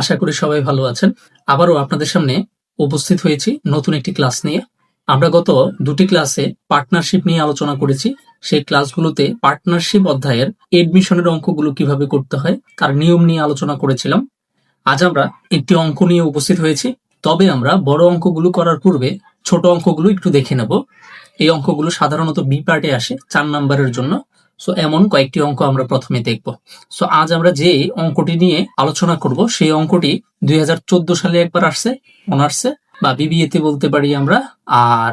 আশা করি সবাই ভালো আছেন। আবারও আপনাদের সামনে উপস্থিত হয়েছি নতুন একটি ক্লাস নিয়ে। আমরা গত দুটি ক্লাসে পার্টনারশিপ নিয়ে আলোচনা করেছি। সেই ক্লাসগুলোতে পার্টনারশিপ অধ্যায়ের এডমিশনের অঙ্কগুলো কীভাবে করতে হয়, তার নিয়ম নিয়ে আলোচনা করেছিলাম। আজ আমরা একটি অঙ্ক নিয়ে উপস্থিত হয়েছি। তবে আমরা বড় অঙ্কগুলো করার পূর্বে ছোট অঙ্কগুলো একটু দেখে নেব। এই অঙ্কগুলো সাধারণত বি পার্টে আসে, চার নাম্বারের জন্য। সো এমন কয়েকটি অঙ্ক আমরা প্রথমে দেখব। সো আজ আমরা যে অঙ্কটি নিয়ে আলোচনা করব, সেই অঙ্কটি দুই হাজার চোদ্দ সালে একবার আসছে অনার্সে বা বিবিএ তে বলতে পারি আমরা, আর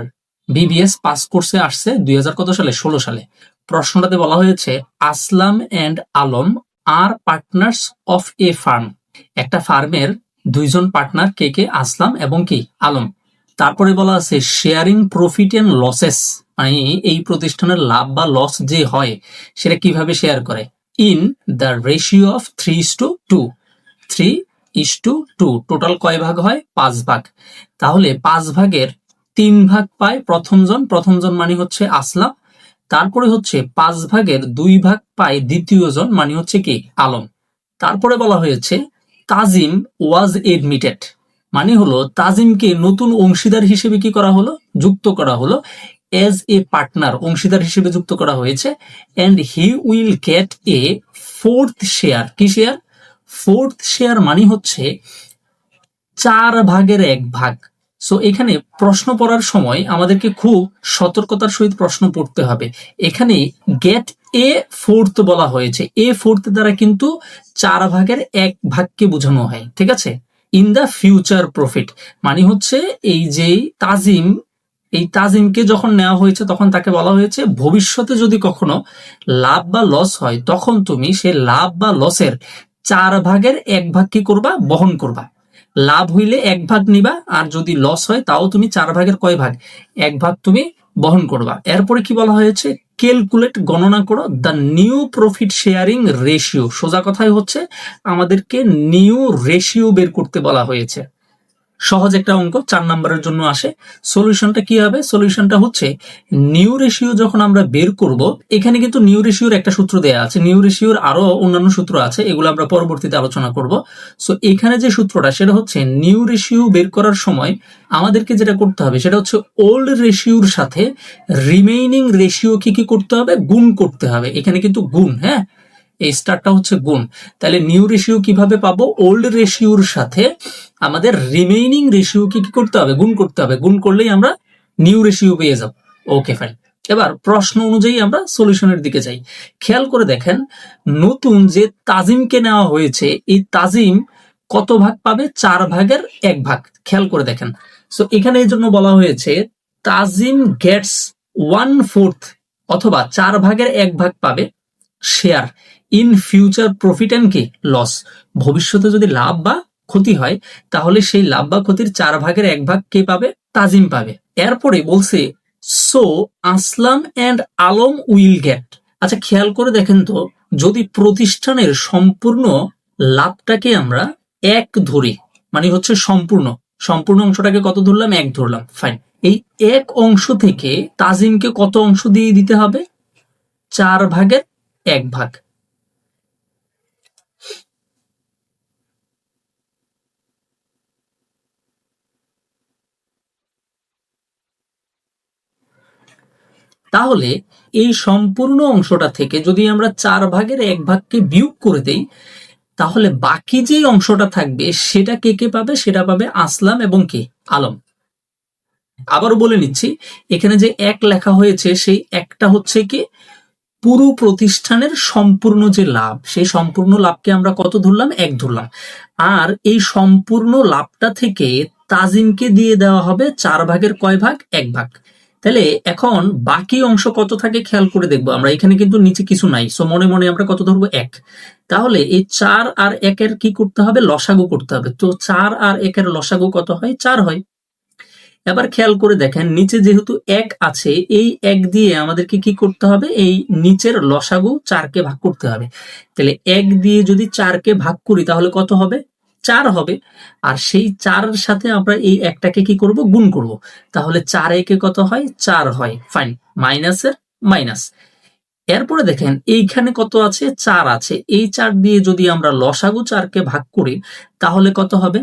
বিবিএস পাস কোর্সে আসছে দুই হাজার কত সালে? ষোলো সালে। প্রশ্নটাতে বলা হয়েছে, আসলাম এন্ড আলম আর পার্টনার্স অফ এ ফার্ম একটা ফার্মের দুইজন পার্টনার কে কে? আসলাম এবং কি? আলম। তারপরে বলা আছে শেয়ারিং প্রফিট এন্ড লসেস মানে এই প্রতিষ্ঠানের লাভ বা লস যে হয়, সেটা কীভাবে শেয়ার করে? In the ratio of three is to two three is to two total কয় ভাগ হয়? পাঁচ ভাগ। তাহলে পাঁচ ভাগের তিন ভাগ পায় প্রথমজন প্রথমজন মানে হচ্ছে আসলাম। তারপরে হচ্ছে পাঁচ ভাগের দুই ভাগ পায় দ্বিতীয় জন মানে হচ্ছে কি? আলম। তারপরে বলা হয়েছে, তাজিম ওয়াজ এডমিটেড মানে হলো, তাজিমকে নতুন অংশীদার হিসেবে কি করা হলো? যুক্ত করা হলো। এজ এ পার্টনার অংশীদার হিসেবে যুক্ত করা হয়েছে and he will get a fourth share কি শেয়ার ফোর্থ শেয়ার মানে হচ্ছে চার ভাগের এক ভাগ। সো এখানে প্রশ্ন পড়ার সময় আমাদেরকে খুব সতর্কতার সহিত প্রশ্ন পড়তে হবে। এখানে গেট এ ফোর্থ বলা হয়েছে। এ ফোর্থ দ্বারা কিন্তু চার ভাগের এক ভাগকে বোঝানো হয়। ঠিক আছে? ইন দ্য ফিউচার প্রফিট মানে হচ্ছে এই যে তাজিম এই তাজিমকে যখন নেওয়া হয়েছে, তখন তাকে বলা হয়েছে, ভবিষ্যতে যদি কখনো লাভ বা লস হয়, তখন তুমি সে লাভ বা লসের চার ভাগের এক ভাগ কি করবা? বহন করবা। লাভ হইলে এক ভাগ নিবা, আর যদি লস হয়, তাও তুমি চার ভাগের কয় ভাগ? এক ভাগ তুমি বহন করবা। এরপরে কি বলা হয়েছে? ক্যালকুলেট, গণনা করো, the new profit sharing ratio. সোজা কথাই হচ্ছে, আমাদেরকে নিউ রেশিও বের করতে বলা হয়েছে। সহজ একটা অঙ্ক, চার নাম্বারের জন্য আসে। সলিউশনটা কি হবে? সলিউশনটা হচ্ছে নিউ রেশিও যখন আমরা বের করব, এখানে কিন্তু নিউ রেশিওর একটা সূত্র দেয়া আছে। নিউ রেশিওর আরও অন্যান্য সূত্র আছে, এগুলো আমরা পরবর্তীতে আলোচনা করব। সো এখানে যে সূত্রটা, সেটা হচ্ছে নিউ রেশিও বের করার সময় আমাদেরকে যেটা করতে হবে, সেটা হচ্ছে ওল্ড রেশিওর সাথে রিমেইনিং রেশিও কি কি করতে হবে? গুণ করতে হবে। এখানে কিন্তু গুণ হ্যাঁ? এই স্টারটা হচ্ছে গুণ। তাহলে নিউ রেশিও কীভাবে পাবো? ওল্ড রেশিওর সাথে আমাদের রিমেইনিং রেশিও কি কি করতে হবে? গুণ করতে হবে। গুণ করলেই আমরা নিউ রেশিও পেয়ে যাব। ওকে ফাইন এবার প্রশ্ন অনুযায়ী আমরা সলিউশনের দিকে যাই। খেয়াল করে দেখেন, নতুন যে তাজিমকে নেওয়া হয়েছে, এই তাজিম কত ভাগ পাবে? চার ভাগের এক ভাগ। খেয়াল করে দেখেন। সো এখানে এই জন্য বলা হয়েছে, তাজিম গেটস ওয়ান ফোর্থ অথবা চার ভাগের এক ভাগ পাবে share in future profit and কি লস ভবিষ্যতে যদি লাভ বা ক্ষতি হয়, তাহলে সেই লাভ বা ক্ষতির চার ভাগের এক ভাগ কে পাবে? তাজিম পাবে। এরপরে বলছে so Aslam and Alam will get আচ্ছা খেয়াল করে দেখেন তো, যদি প্রতিষ্ঠানের সম্পূর্ণ লাভটাকে আমরা এক ধরি মানে হচ্ছে সম্পূর্ণ সম্পূর্ণ অংশটাকে কত ধরলাম? এক ধরলাম। ফাইন এই এক অংশ থেকে তাজিমকে কত অংশ দিয়ে দিতে হবে? চার ভাগের এক ভাগ। তাহলে এই সম্পূর্ণ অংশটা থেকে যদি আমরা চার ভাগের এক ভাগকে বিয়োগ করে দেই, তাহলে বাকি যে অংশটা থাকবে, সেটা কে কে পাবে? সেটা পাবে আসলাম এবং কে? আলম। আবারও বলে নিচ্ছি, এখানে যে এক লেখা হয়েছে, সেই একটা হচ্ছে কি? পুরো প্রতিষ্ঠানের সম্পূর্ণ যে লাভ, সেই সম্পূর্ণ লাভকে আমরা কত ধরলাম? এক ধরলাম। আর এই সম্পূর্ণ লাভটা থেকে তাজিমকে দিয়ে দেওয়া হবে চার ভাগের কয় ভাগ? এক ভাগ। তাহলে এখন বাকি অংশ কত থাকে খেয়াল করে দেখব। আমরা এখানে কিন্তু নিচে কিছু নাই। সো মনে মনে আমরা কত ধরবো? এক। তাহলে এই চার আর একের কি করতে হবে? লসাগু করতে হবে। তো চার আর একের লসাগু কত হয়? চার হয়। এবার খেয়াল করে দেখেন, নিচে যেহেতু এক আছে, এই এক দিয়ে আমাদেরকে কি করতে হবে? এই নিচের লসাগু চারকে ভাগ করতে হবে। তাহলে এক দিয়ে যদি চারকে ভাগ করি, তাহলে কত হবে? চার হবে। আর সেই চারের সাথে আমরা এই একটাকে কি করব? গুণ করব। তাহলে চার একে কত হয়? চার হয়। ফাইন মাইনাসের মাইনাস এরপরে দেখেন, এইখানে কত আছে? চার আছে। এই চার দিয়ে যদি আমরা লসাগু চারকে ভাগ করি, তাহলে কত হবে?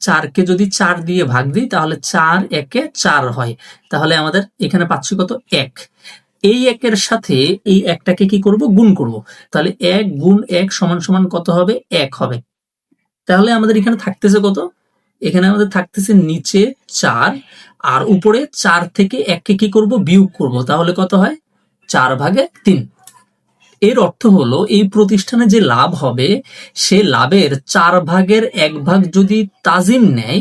চারকে যদি চার দিয়ে ভাগ দিই, তাহলে চার একে চার হয়। তাহলে আমাদের এখানে পাচ্ছি কত? এক। এই একের সাথে এই একটাকে কি করব? গুণ করব। তাহলে এক গুণ এক সমান সমান কত হবে? এক হবে। তাহলে আমাদের এখানে থাকতেছে কত? এখানে আমাদের থাকতেছে নিচে চার, আর উপরে চার থেকে এককে কি করব? বিয়োগ করব। তাহলে কত হয়? চার ভাগে তিন। এর অর্থ হলো, এই প্রতিষ্ঠানে যে লাভ হবে, সে লাভের চার ভাগের এক ভাগ যদি তাজিম নেয়,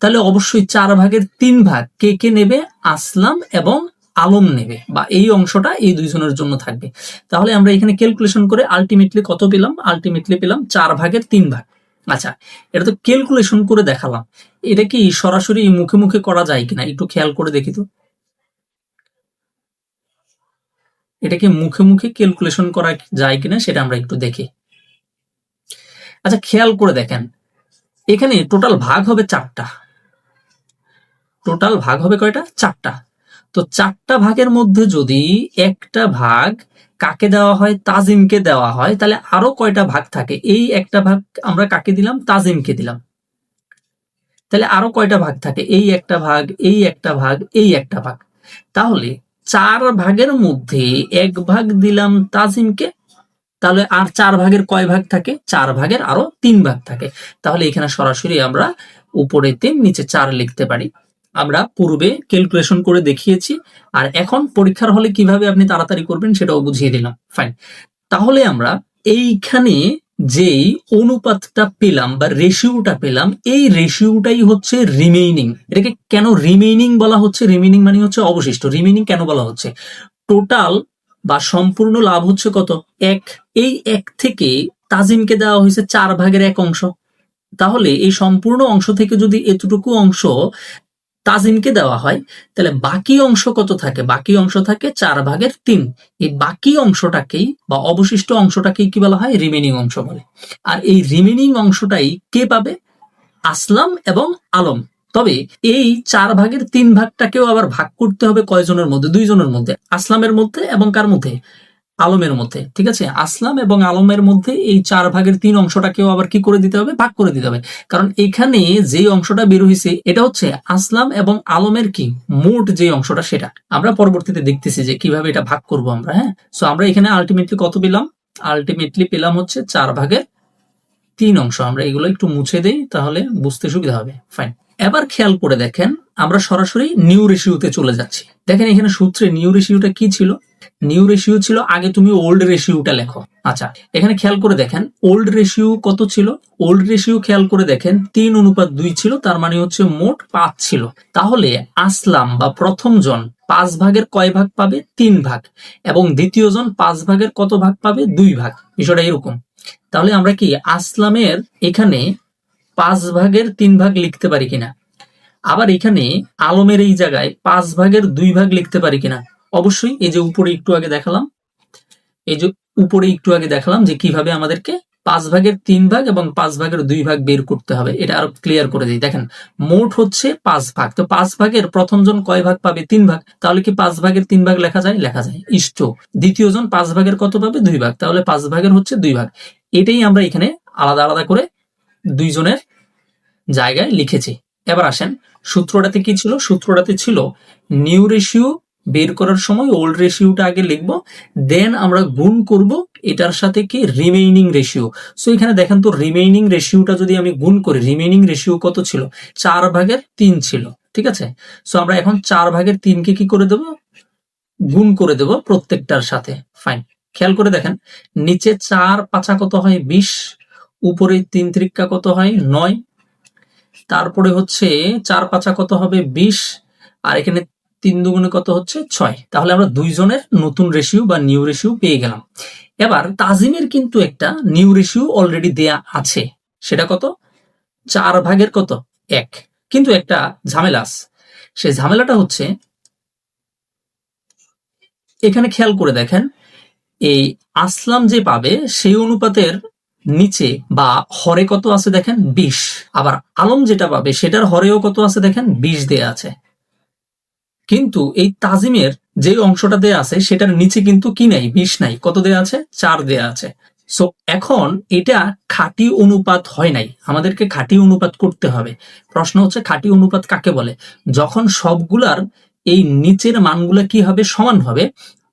তাহলে অবশ্যই চার ভাগের তিন ভাগ কে কে নেবে? আসলাম এবং আলম নেবে। বা এই অংশটা এই দুইজনের জন্য থাকবে। তাহলে আমরা এখানে ক্যালকুলেশন করে আলটিমেটলি কত পেলাম? আলটিমেটলি পেলাম চার ভাগের তিন ভাগ। আচ্ছা এটা তো ক্যালকুলেশন করে দেখালাম। এটা কি সরাসরি মুখে মুখে করা যায় কিনা? একটু খেয়াল করে দেখি তো। এটাকে মুখে মুখে ক্যালকুলেশন করা যায় কিনা সেটা আমরা একটু দেখি। আচ্ছা খেয়াল করে দেখেন। এখানে টোটাল ভাগ হবে চারটা। টোটাল ভাগ হবে কয়টা? চারটা। তো চারটা ভাগের মধ্যে যদি একটা ভাগ কাকে দেওয়া হয়? তাজিমকে দেওয়া হয়। তাহলে আরও কয়টা ভাগ থাকে? এই একটা ভাগ আমরা কাকে দিলাম? তাজিমকে দিলাম। তাহলে আরও কয়টা ভাগ থাকে? এই একটা ভাগ, এই একটা ভাগ, এই একটা ভাগ। তাহলে চার ভাগের মধ্যে এক ভাগ দিলাম তাজিমকে, তাহলে আর চার ভাগের কয় ভাগ থাকে? চার ভাগের আরও তিন ভাগ থাকে। তাহলে এখানে সরাসরি আমরা উপরে তিন নিচে চার লিখতে পারি। আমরা পূর্বে ক্যালকুলেশন করে দেখিয়েছি, আর এখন পরীক্ষার হলে কীভাবে আপনি তাড়াতাড়ি করবেন সেটাও বুঝিয়ে দিলাম। ফাইন তাহলে আমরা এইখানে যেই অনুপাতটা পেলাম বা রেশিওটা পেলাম, এই রেশিওটাই হচ্ছে রিমেইনিং এটাকে কেন রিমেইনিং বলা হচ্ছে? রিমেইনিং মানে হচ্ছে অবশিষ্ট। রিমেইনিং কেন বলা হচ্ছে? টোটাল বা সম্পূর্ণ লাভ হচ্ছে কত? এক। এই এক থেকে তাজিমকে দেওয়া হয়েছে চার ভাগের এক অংশ। তাহলে এই সম্পূর্ণ অংশ থেকে যদি এতটুকু অংশ তাজিমকে দেওয়া হয়, তাহলে বাকি অংশ কত থাকে? বাকি অংশ থাকে চার ভাগের তিন। এই বাকি অংশটাকেই বা অবশিষ্ট অংশটাকেই কি বলা হয়? রিমেনিং অংশ বলে। আর এই রিমেনিং অংশটাই কে পাবে? আসলাম এবং আলম। তবে এই চার ভাগের তিন ভাগটাকেও আবার ভাগ করতে হবে কয়জনের মধ্যে? দুইজনের মধ্যে। আসলামের মধ্যে এবং কার মধ্যে? আলমের মধ্যে, ঠিক আছে? আসলাম এবং আলমের মধ্যে এই চার ভাগের তিন অংশটাকেও আবার কি করে দিতে হবে? ভাগ করে দিতে হবে। কারণ এখানে যে অংশটা বের হয়েছে এটা হচ্ছে আসলাম এবং আলমের কি? মোট যে অংশটা সেটা। আমরা পরবর্তীতে দেখতেছি যে কীভাবে এটা ভাগ করব আমরা হ্যাঁ? সো আমরা এখানে আলটিমেটলি কত পেলাম? আলটিমেটলি পেলাম হচ্ছে চার ভাগের তিন অংশ। আমরা এগুলো একটু মুছে দেই, তাহলে বুঝতে সুবিধা হবে। ফাইন এবার খেয়াল করে দেখেন, আমরা সরাসরি নিউ রেশিওতে চলে যাচ্ছি। দেখেন এখানে সূত্রে নিউ রেশিওটা কি ছিল? নিউ রেশিও ছিল, আগে তুমি ওল্ড রেশিওটা লেখো। আচ্ছা এখানে খেয়াল করে দেখেন ওল্ড রেশিও কত ছিল? ওল্ড রেশিও খেয়াল করে দেখেন, তিন অনুপাত দুই ছিল, তার মানে হচ্ছে মোট পাঁচ ছিল। তাহলে আসলাম বা প্রথম জন পাঁচ ভাগের কয় ভাগ পাবে? তিন ভাগ। এবং দ্বিতীয় জন পাঁচ ভাগের কত ভাগ পাবে? দুই ভাগ। বিষয়টা এরকম। তাহলে আমরা কি আসলামের এখানে পাঁচ ভাগের তিন ভাগ লিখতে পারি কিনা? আবার এখানে আলমের এই জায়গায় পাঁচ ভাগের দুই ভাগ লিখতে পারি কিনা? অবশ্যই এই যে উপরে একটু আগে দেখালাম, এই যে উপরে একটু আগে দেখালাম যে কীভাবে আমাদেরকে পাঁচ ভাগের তিন ভাগ এবং পাঁচ ভাগের দুই ভাগ বের করতে হবে, এটা আরও ক্লিয়ার করে দিই। দেখেন, মোট হচ্ছে পাঁচ ভাগ, তো পাঁচ ভাগের প্রথম জন কয় ভাগ পাবে? তিন ভাগ। তাহলে কি পাঁচ ভাগের তিন ভাগ লেখা যায়? লেখা যায়। ইষ্ট। দ্বিতীয় জন পাঁচ ভাগের কত পাবে? দুই ভাগ। তাহলে পাঁচ ভাগের হচ্ছে দুই ভাগ। এটাই আমরা এখানে আলাদা আলাদা করে দুইজনের জায়গায় লিখেছি। এবার আসেন, সূত্রটাতে কি ছিল? সূত্রটাতে ছিল নিউ রেশিও বের করার সময় ওল্ড রেশিওটা আগে লিখব দেন আমরা গুণ করব, এটার সাথে কি রিমেইনিং রেশিও সো এখানে দেখেন তো রিমেইনিং রেশিওটা যদি আমি গুণ করি রিমেইনিং রেশিও কত ছিল? চার ভাগের তিন ছিল, ঠিক আছে? সো আমরা এখন চার ভাগের তিনকে কি করে দেব? গুণ করে দেব প্রত্যেকটার সাথে ফাইন খেয়াল করে দেখেন, নিচে চার পাঁচা কত হয়? বিশ, উপরে তিন ত্রিকা কত হয়? নয়। তারপরে হচ্ছে চার পাঁচা কত হবে? বিশ। আর এখানে তিন দুগুণে কত হচ্ছে? ছয়। তাহলে আমরা দুইজনের নতুন রেশিও বা নিউ রেশিও পেয়ে গেলাম। এবার তাজিমের কিন্তু একটা নিউ রেশিও অলরেডি দেয়া আছে। সেটা কত? চার ভাগের কত? এক। কিন্তু একটা ঝামেলা আছে। সেই ঝামেলাটা হচ্ছে, এখানে খেয়াল করে দেখেন, এই আসলাম যে পাবে, সেই অনুপাতের নিচে বা হরে কত আছে দেখেন? বিশ। আবার আলম যেটা পাবে, সেটার হরেও কত আছে দেখেন? বিশ দেয়া আছে। কিন্তু এই তাজিমের যে অংশটা দেয়া আছে, সেটার নিচে কিন্তু কি নাই? বিশ নাই। কত দেয়া আছে? চার দেয়া আছে। সো এখন এটা খাঁটি অনুপাত হয় নাই। আমাদেরকে খাঁটি অনুপাত করতে হবে। প্রশ্ন হচ্ছে, খাঁটি অনুপাত কাকে বলে? যখন সবগুলার এই নিচের মানগুলা কি হবে? সমান হবে,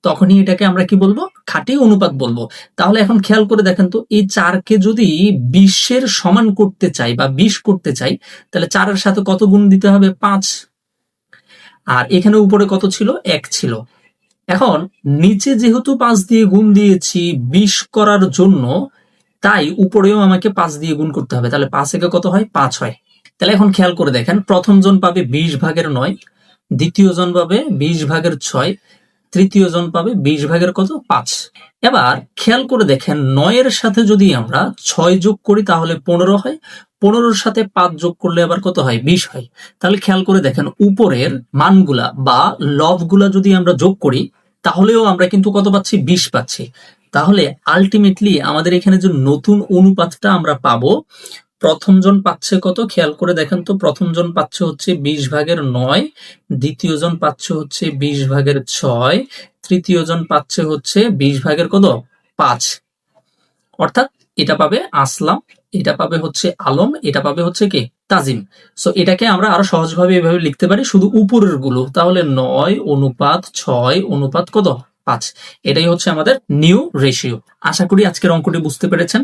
তখনই এটাকে আমরা কি বলব? খাঁটি অনুপাত বলব। তাহলে এখন খেয়াল করে দেখেন তো, এই চারকে যদি বিশের সমান করতে চাই বা বিশ করতে চাই, তাহলে চারের সাথে কত গুণ দিতে হবে? পাঁচ। আর এখানে উপরে কত ছিল? এক ছিল। এখন নিচে যেহেতু পাঁচ দিয়ে গুণ দিয়েছি বিশ করার জন্য, তাই উপরেও আমাকে পাঁচ দিয়ে গুণ করতে হবে। তাহলে পাঁচ একে কত হয়? পাঁচ হয়। তাহলে এখন খেয়াল করে দেখেন, প্রথম জন পাবে বিশ ভাগের নয়, দ্বিতীয় জন পাবে বিশ ভাগের ছয় তৃতীয় জন পাবে বিশ ভাগের কত? পাঁচ। এবার খেয়াল করে দেখেন, নয়ের সাথে যদি আমরা ছয় যোগ করি তাহলে পনেরো হয়। পনেরোর সাথে পাঁচ যোগ করলে আবার কত হয়? বিশ হয়। তাহলে খেয়াল করে দেখেন, উপরের মানগুলা বা লবগুলা যদি আমরা যোগ করি, তাহলেও আমরা কিন্তু কত পাচ্ছি? বিশ পাচ্ছি। তাহলে আলটিমেটলি আমাদের এখানে যে নতুন অনুপাতটা আমরা পাবো প্রথম জন পাচ্ছে কত? খেয়াল করে দেখেন তো প্রথম জন পাচ্ছে হচ্ছে বিশ ভাগের নয় দ্বিতীয় জন পাচ্ছে হচ্ছে বিশ ভাগের ছয় তৃতীয় জন পাচ্ছে হচ্ছে বিশ ভাগের কত? পাঁচ। অর্থাৎ এটা পাবে আসলাম, এটা পাবে হচ্ছে আলম, এটা পাবে হচ্ছে কি? তাজিম। সো এটাকে আমরা আরও সহজভাবে এভাবে লিখতে পারি, শুধু উপরেরগুলো তাহলে নয় অনুপাত ছয়, অনুপাত কত? পাঁচ। এটাই হচ্ছে আমাদের নিউ রেশিও আশা করি আজকের অঙ্কটি বুঝতে পেরেছেন।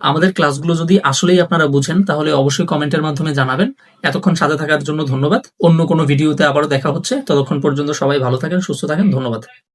আমাদের ক্লাসগুলো যদি আসলেই আপনারা বুঝেন, তাহলে অবশ্যই কমেন্টের মাধ্যমে জানাবেন। এতক্ষণ সাথে থাকার জন্য ধন্যবাদ। অন্য কোনো ভিডিওতে আবারও দেখা হচ্ছে। ততক্ষণ পর্যন্ত সবাই ভালো থাকেন, সুস্থ থাকেন। ধন্যবাদ।